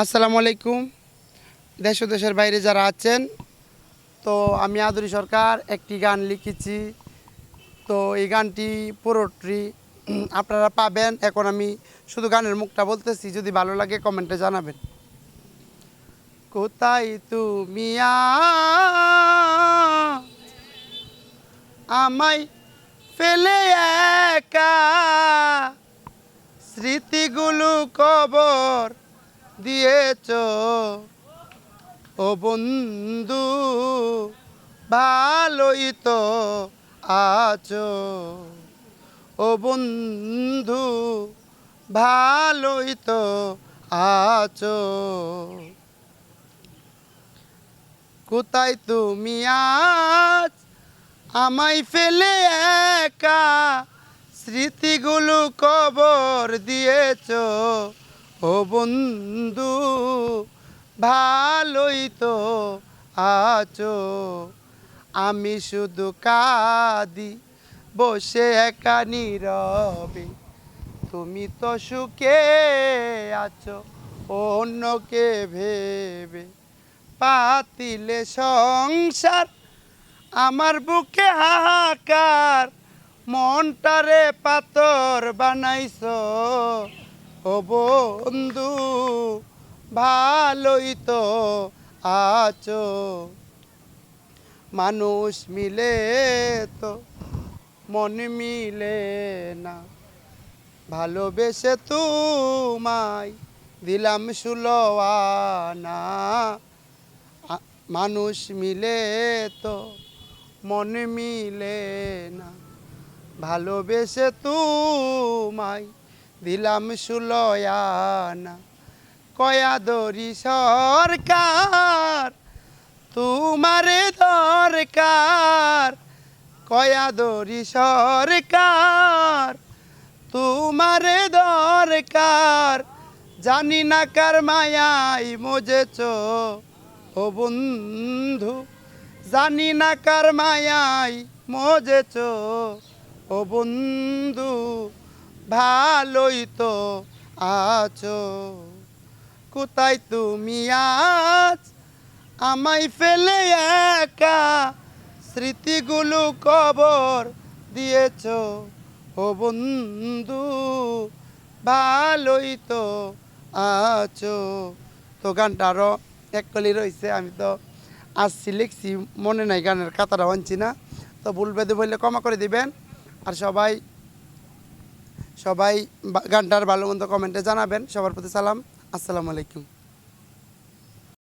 আসসালামু আলাইকুম। দেশ দেশের বাইরে যারা আছেন, তো আমি আদুরি সরকার একটি গান লিখেছি। তো এই গানটি পুরোটি আপনারা পাবেন। এখন আমি শুধু গানের মুখটা বলতেছি, যদি ভালো লাগে কমেন্টে জানাবেন। কোথায় তুমি আমায় ফেলে একা? স্মৃতিগুলো কবর দিয়েছ। ও বন্ধু, ভালোই তো আছো। ও বন্ধু, ভালোই তো আছো। কোথায় তুমি আজ? আমায় ফেলে একা স্মৃতিগুলো কবর দিয়েছ। ও বন্ধু, ভালোই তো আছো। আমি শুধু কাঁদি, বসে একা নীরবে। তুমি তো সুখে আছো, অন্যকে ভেবে। পাতিলে সংসার, আমার বুকে হাহাকার। মনটারে পাথর বানাইছ। ও বন্ধু, ভালোই তো আছো। মানুষ মিলে তো, মন মিলে না। ভালোবেসে তোমায় দিলাম সুলোয়ানা। মানুষ মিলে তো, মন মিলে না। ভালোবেসে তোমায় দিলাম সুলয়ানা। কয়াদরি সরকার, তোমারে দরকার। কয়াদরি সরকার, তোমারে দরকার। জানি না কার মায়াই মজেছ, ও বন্ধু। জানি না কার মায়াই মজেছ, ও বন্ধু। ভালোই তো আছো। কোথায় তুমি আজ? আমায় ফেলে একা স্মৃতিগুলো কবর দিয়েছ। ও বন্ধু, ভালোই তো আছো। তো গানটা আরও এক কলি রয়েছে আমি তো আসছি, লিখছি, মনে নাই গানের কাতারা আনছি না। তো ভুল বেদে বললে ক্ষমা করে দিবেন। আর সবাই সবাই গানটার ভালো মন্দ কমেন্টে জানাবেন। সবার প্রতি সালাম। আসসালামু আলাইকুম।